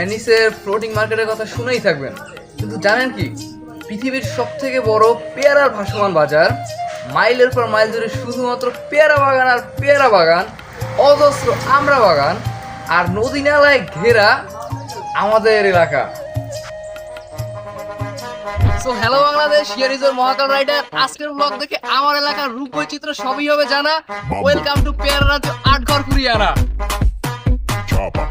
ভ্যানিসের floating মার্কেটের কথা শুনেই থাকবেন। কিন্তু জানেন কি? পৃথিবীর সব থেকে বড় পেয়ারার ভাসমান বাজার মাইলের পর মাইল ধরে শুধুমাত্র পেয়ারা বাগান আর পেয়ারা বাগান অজস্র আমরা বাগান আর নদী নালায় ঘেরা আমাদের এলাকা। So hello Bangladesh here is Mahakal rider আজকের ব্লগ দেখে আমার এলাকার রূপ বৈচিত্র্য সবই হবে জানা। ওয়েলকাম টু পেয়ারা রাজ্য আটঘর কুরিয়ানা Sorry,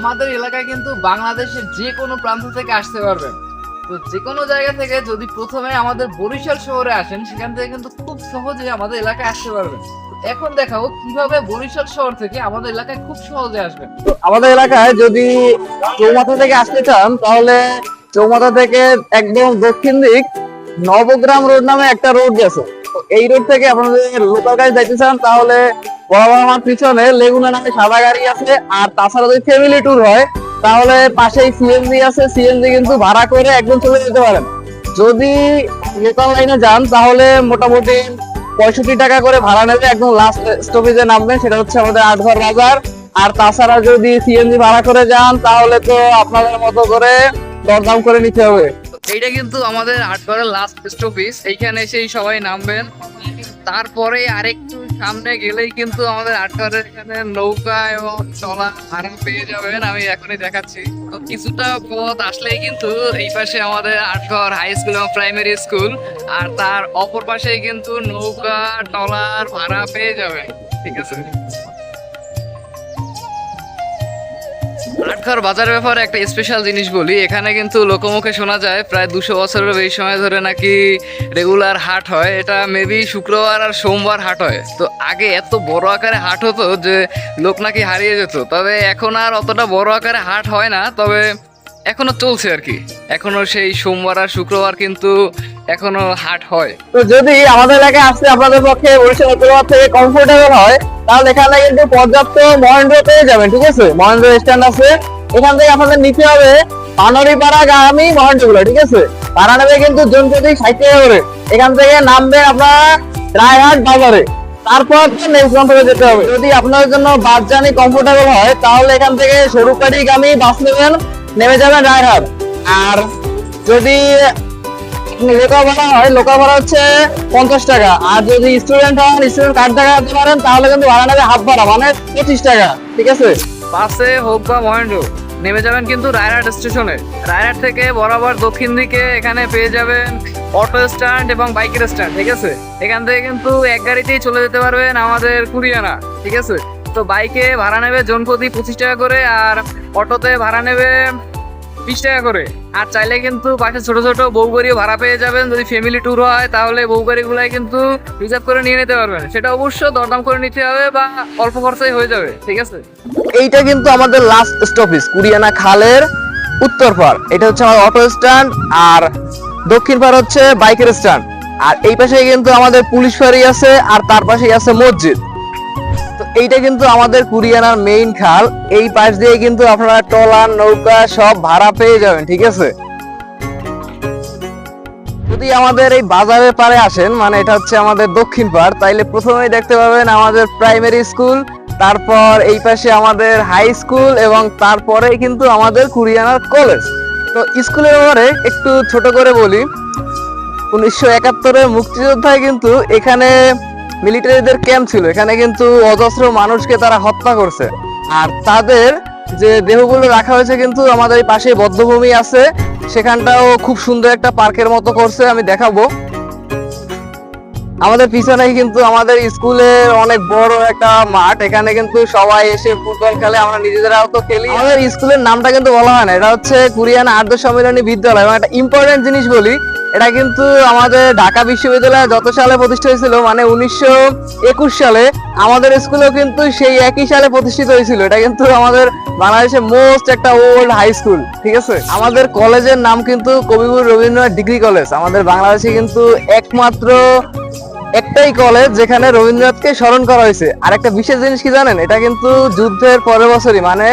আমাদের এলাকায় কিন্তু বাংলাদেশের যে কোনো প্রান্ত থেকে আসতে পারবেন। তো যে কোনো জায়গা থেকে যদি প্রথমে আমাদের বরিশাল শহরে আসেন, সেখান থেকে কিন্তু খুব সহজে আমাদের এলাকায় আসতে পারবেন। এখন দেখাবো কীভাবে বরিশাল শহর থেকে আমাদের এলাকায় খুব সহজে আসবেন। আমাদের এলাকায় যদি চৌমাথা থেকে আসতে চান, তাহলে চৌমাথা থেকে একদম দক্ষিণ দিক নবগ্রাম রোড নামে একটা রোড গেছে। এই রোড থেকে আপনাদের লোকাল গাড়ি যাইতে চান, তাহলে আমার পিছনে লেগুনা নামে সাদা গাড়ি আছে, আর তাছাড়া যদি ফ্যামিলি ট্যুর হয়, তাহলে পাশেই সিএনজি আছে সিএনজি কিন্তু ভাড়া করে একদম চলে যেতে পারেন। যদি লোকাল লাইনে যান, তাহলে মোটামুটি পঁয়ষট্টি টাকা করে ভাড়া নেবে, একদম লাস্ট স্টপেজে নামবেন, সেটা হচ্ছে আমাদের আটঘর বাজার। আর তাছাড়া যদি সিএনজি ভাড়া করে যান, তাহলে তো আপনাদের মতো করে দরদাম করে নিতে হবে। এইটা কিন্তু আমাদের আটঘরের লাস্ট স্টপেজ এইখানে এসেই সবাই নামবেন। তারপরে আরেকটু সামনে গেলেই কিন্তু আমাদের আটঘরের এখানে নৌকা এবং চলা আরাম পেয়ে যাবেন, আমি এখনই দেখাচ্ছি। তো কিছুটা পথ আসলেই কিন্তু এই পাশে আমাদের আটঘর হাই স্কুল এবং প্রাইমারি স্কুল আর তার অপর পাশেই কিন্তু নৌকা টলার ভাড়া পেয়ে যাবেন। ঠিক আছে? আটঘর বাজারের ব্যাপারে একটা স্পেশাল জিনিস বলি। এখানে কিন্তু লোকমুখে শোনা যায়, প্রায় দুশো বছরের বেশি সময় ধরে নাকি রেগুলার হাট হয়। এটা মেবি শুক্রবার আর সোমবার হাট হয়। তো আগে এত বড় আকারে হাট হতো যে লোক নাকি হারিয়ে যেত। তবে এখন আর অতটা বড় আকারে হাট হয় না, তবে এখনও চলছে আর কি। এখনও সেই সোমবার আর শুক্রবার কিন্তু এখনও হাট হয়। তো যদি আমাদের এলাকায় আসতে আপনাদের পক্ষে বরিশাল থেকে কমফোর্টেবল হয় তাহলে এখানে কিন্তু পর্যাপ্ত মহেন্দ্র পেয়ে যাবেন, ঠিক আছে? মহেন্দ্র স্ট্যান্ড আছে। এখান থেকে আপনাদের নিতে হবে পানরিপাড়া গামী মহেন্দ্রগুলো ঠিক আছে? ভাড়া নেবে কিন্তু জন প্রতি ষাট টাকা করে। এখান থেকে নামবে আপনারা রায়হাট বাজারে। তারপর নেক্সট গন্তব্যে যেতে হবে। যদি আপনাদের জন্য বাস জার্নি কমফোর্টেবল হয়, তাহলে এখান থেকে সরুকাটি গামী বাস নেবেন, নেমে যাবেন রায়হাট। আর যদি লোকাল ভাড়া হয় লোকাল ভাড়া হচ্ছে পঞ্চাশ টাকা। আর যদি স্টুডেন্ট হন স্টুডেন্ট কার্ড দেখাতে পারেন, তাহলে কিন্তু ভাড়া নেবে হাফ ভাড়া মানে পঁচিশ টাকা, ঠিক আছে? বাসে হোক বা মহেন্দ্র, নেমে যাবেন কিন্তু রায়হাট স্টেশনে। রায়হাট থেকে বরাবর দক্ষিণ দিকে এখানে পেয়ে যাবেন অটো স্ট্যান্ড এবং বাইকের স্ট্যান্ড, ঠিক আছে? এখান থেকে কিন্তু এক গাড়িতেই চলে যেতে পারবেন আমাদের কুরিয়ানা, ঠিক আছে? তো বাইকে ভাড়া নেবে জন প্রতি পঁচিশ টাকা করে, আর অটোতে ভাড়া নেবে বিশ টাকা করে। আর চাইলে কিন্তু পাশে ছোট ছোট বউ গাড়িও ভাড়া পেয়ে যাবেন। যদি ফ্যামিলি ট্যুর হয়, তাহলে বউ গাড়িগুলাই কিন্তু রিজার্ভ করে নিয়ে নিতে পারবেন। সেটা অবশ্য দরদাম করে নিতে হবে বা অল্প খরচায় হয়ে যাবে। ঠিক আছে? এইটা কিন্তু আমাদের লাস্ট স্টপেজ কুরিয়ানা খালের উত্তর পার এটা হচ্ছে আমাদের অটো স্ট্যান্ড আর দক্ষিণ পার হচ্ছে বাইকের স্ট্যান্ড আর এই পাশে কিন্তু আমাদের পুলিশ ফাঁড়ি আছে আর তার পাশেই আছে মসজিদ। এইটা কিন্তু আমাদের কুরিয়ানার মেইন খাল। এই পাশ দিয়ে কিন্তু আপনারা ট্রলার নৌকা সব ভাড়া পেয়ে যাবেন, ঠিক আছে? যদি আমাদের এই বাজারের পারে আসেন মানে এটা হচ্ছে আমাদের দক্ষিণ পাড়, তাইলে প্রথমেই দেখতে পাবেন আমাদের প্রাইমারি স্কুল তারপর এই পাশে আমাদের হাই স্কুল এবং তারপরেই কিন্তু আমাদের কুরিয়ানার কলেজ তো স্কুলের ব্যাপারে একটু ছোট করে বলি, উনিশশো একাত্তরের মুক্তিযোদ্ধায় কিন্তু এখানে মিলিটারিদের ক্যাম্প ছিল। এখানে কিন্তু অজস্র মানুষকে তারা হত্যা করছে। আর তাদের যে দেহগুলো রাখা হয়েছে কিন্তু আমাদের এই পাশে বদ্ধভূমি আছে। সেখানটাও খুব সুন্দর একটা পার্কের মতো করছে, আমি দেখাবো। আমাদের পিছনেই কিন্তু আমাদের স্কুলের অনেক বড় একটা মাঠ। এখানে কিন্তু সবাই এসে ফুটবল খেলে, আমরা নিজেরাও তো খেলি। আমাদের স্কুলের নামটা কিন্তু বলা হয় না। এটা হচ্ছে কুরিয়ানা আর্ধ সম্মেলনী বিদ্যালয় এবং একটা ইম্পর্টেন্ট জিনিস বলি এটা কিন্তু আমাদের ঢাকা বিশ্ববিদ্যালয় যত সালে প্রতিষ্ঠা হয়েছিল মানে উনিশশো একুশ সালে, আমাদের স্কুলেও কিন্তু সেই একই সালে প্রতিষ্ঠিত হয়েছিল। এটা কিন্তু আমাদের বাংলাদেশের মোস্ট একটা ওল্ড হাই স্কুল ঠিক আছে? আমাদের কলেজের নাম কিন্তু কবিগুরু রবীন্দ্রনাথ ডিগ্রি কলেজ। আমাদের বাংলাদেশে কিন্তু একমাত্র একটাই কলেজ যেখানে রবীন্দ্রনাথকে স্মরণ করা হয়েছে। আর একটা বিশেষ জিনিস কি জানেন? এটা কিন্তু যুদ্ধের পরের বছরই মানে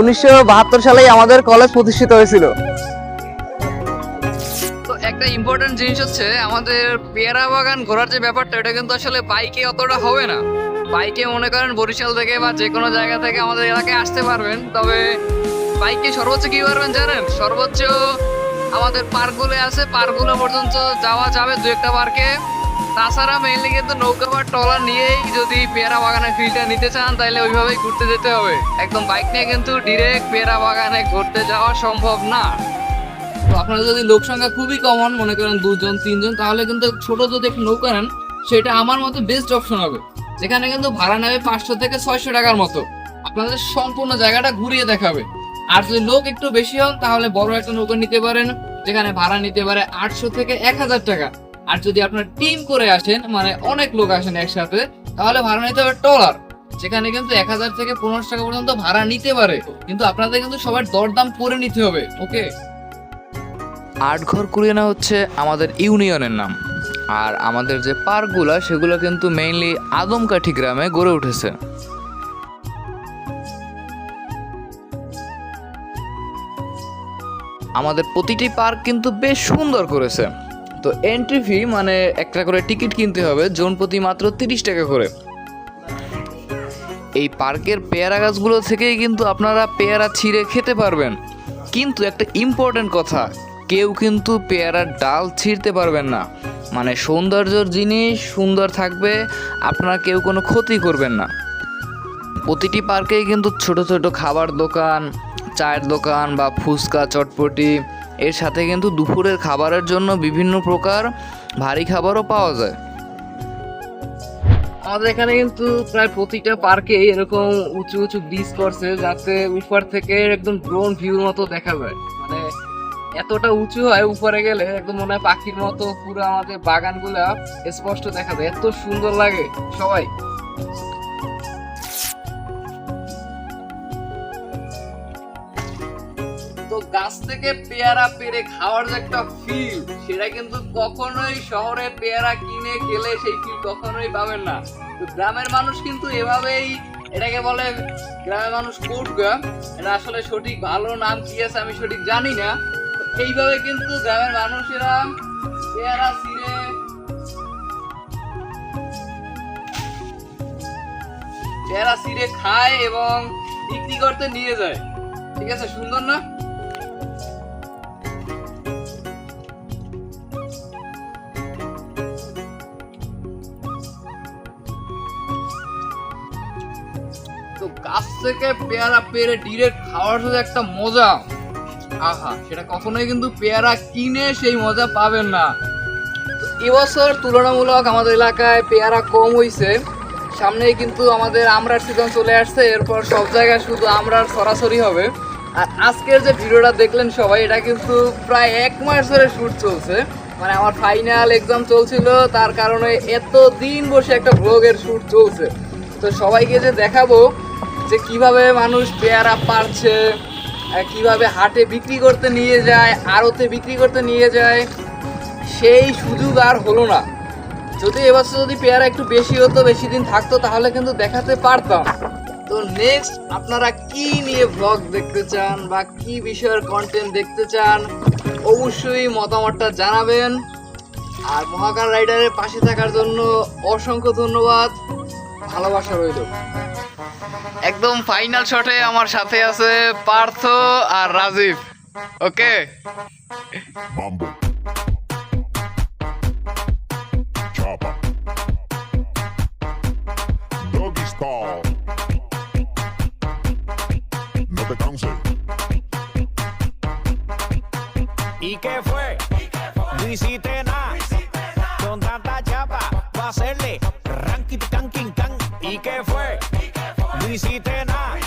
উনিশশো বাহাত্তর সালেই আমাদের কলেজ প্রতিষ্ঠিত হয়েছিল। একটা ইম্পর্টেন্ট জিনিস হচ্ছে, আমাদের পেয়ারা বাগান ঘোরার যে ব্যাপারটা, এটা কিন্তু আসলে বাইকে অতটা হবে না। বাইকে মনে করেন বরিশাল থেকে বা যে কোনো জায়গা থেকে আমাদের এলাকায় আসতে পারবেন, তবে বাইকে সর্বোচ্চ কী পারবেন জানেন? সর্বোচ্চ আমাদের পার্কগুলো আছে, পার্কগুলো পর্যন্ত যাওয়া যাবে দু একটা পার্কে। তাছাড়া মেইনলি কিন্তু নৌকা বা ট্রলার নিয়েই যদি পেয়ারা বাগানের ফিল্ডটা নিতে চান, তাহলে ওইভাবেই ঘুরতে যেতে হবে। একদম বাইক নিয়ে কিন্তু ডিরেক্ট পেয়ারা বাগানে ঘুরতে যাওয়া সম্ভব না। তো আপনাদের যদি লোক সংখ্যা খুবই কমন, মনে করেন দুজন, তিনজন, তাহলে কিন্তু ছোট যদি একটু নৌকা নেন, সেটা আমার মতে বেস্ট অপশন হবে। যেখানে কিন্তু ভাড়া নেবে পাঁচশো থেকে ছয়শো টাকার মতো। আপনাদের সম্পূর্ণ জায়গাটা ঘুরিয়ে দেখাবে। আর যদি লোক একটু বেশি হন, তাহলে বড় একটা নৌকা নিতে পারেন, যেখানে ভাড়া নিতে পারে আটশো থেকে এক হাজার টাকা। আর যদি আপনার টিম করে আসেন মানে অনেক লোক আসেন একসাথে, তাহলে ভাড়া নিতে হবে ট্রলার যেখানে কিন্তু এক হাজার থেকে পনেরোশো টাকা পর্যন্ত ভাড়া নিতে পারে। কিন্তু আপনাদের কিন্তু সবার দরদাম করে নিতে হবে ওকে আটঘর কুড়িয়ানা হচ্ছে আমাদের ইউনিয়নের নাম। আর আমাদের যে পার্কগুলো, সেগুলো কিন্তু মেইনলি আদমকাঠি গ্রামে গড়ে উঠেছে। আমাদের প্রতিটি পার্ক কিন্তু বেশ সুন্দর করেছে। তো এন্ট্রি ফি মানে একটা করে টিকিট কিনতে হবে, জোন প্রতি মাত্র তিরিশ টাকা করে। এই পার্কের পেয়ারা গাছগুলো থেকেই কিন্তু আপনারা পেয়ারা ছিঁড়ে খেতে পারবেন। কিন্তু একটা ইম্পর্টেন্ট কথা কেউ কিন্তু পেয়ারার ডাল ছিঁড়তে পারবেন না। মানে সৌন্দর্যর জিনিস সুন্দর থাকবে, আপনারা কেউ কোনো ক্ষতি করবেন না। প্রতিটি পার্কেই কিন্তু ছোট ছোট খাবার দোকান, চায়ের দোকান বা ফুচকা, চটপটি, এর সাথে কিন্তু দুপুরের খাবারের জন্য বিভিন্ন প্রকার ভারী খাবারও পাওয়া যায়। আমাদের এখানে কিন্তু প্রায় প্রতিটা পার্কে এরকম উঁচু উঁচু ব্রিজ করছে, যাতে উপর থেকে একদম ড্রোন ভিউর মতো দেখা যায়। মানে এতটা উঁচু হয় উপরে গেলে, একদম মনে হয় পাখির মতো পুরো আমাদের বাগানগুলা স্পষ্ট দেখা যায়। এত সুন্দর লাগে সবাই। গাছ থেকে পেয়ারা পেরে খাওয়ার যে একটা ফিল সেটা কিন্তু কখনোই শহরে পেয়ারা কিনে খেলে সেই ফিল কখনোই পাবেন না। তো গ্রামের মানুষ কিন্তু এভাবেই এটাকে বলে, গ্রামের মানুষ কোটগা। এটা আসলে সঠিক ভালো নাম কি আছে আমি সঠিক জানি না। এইভাবে কিন্তু গ্রামের মানুষেরা পেয়ারা ছিঁড়ে। পেয়ারা ছিঁড়ে খায় এবং বিক্রি করতে নিয়ে যায়। ঠিক আছে, সুন্দর না? তো গাছ থেকে পেয়ারা পেরে ডিরেক্ট খাওয়ার শুধু একটা মজা। আহা, সেটা কখনোই কিন্তু পেয়ারা কিনে সেই মজা পাবেন না। এবছর তুলনামূলক আমাদের এলাকায় পেয়ারা কম সামনেই কিন্তু আমাদের আমরার সিজন চলে আসছে, এরপর সব জায়গায় শুধু আমরার সরাসরি হবে। আর আজকের যে ভিডিওটা দেখলেন সবাই, এটা কিন্তু প্রায় এক মাস ধরে শুট চলছে। মানে আমার ফাইনাল এক্সাম চলছিল, তার কারণে এত দিন বসে একটা ব্লগের শুট চলছে। তো সবাইকে যে দেখাবো যে কীভাবে মানুষ পেয়ারা পারছে কীভাবে হাটে বিক্রি করতে নিয়ে যায়, আড়তে বিক্রি করতে নিয়ে যায়, সেই সুযোগ আর হলো না। যদি এবছর যদি পেয়ারা একটু বেশি হতো, বেশি দিন থাকতো, তাহলে কিন্তু দেখাতে পারতাম। তো নেক্সট আপনারা কি নিয়ে ব্লগ দেখতে চান বা কি বিষয়ের কন্টেন্ট দেখতে চান, অবশ্যই মতামতটা জানাবেন। আর মহাকার রাইডারের পাশে থাকার জন্য অসংখ্য ধন্যবাদ। ভালোবাসা রইল একদম ফাইনাল শটে আমার সাথে আছে পার্থ আর রাজীব ওকে. ¿Y qué fue? No hiciste nada. Con tanta chapa, va a hacerle ranking, canking, can. ¿Y qué fue? No hiciste nada.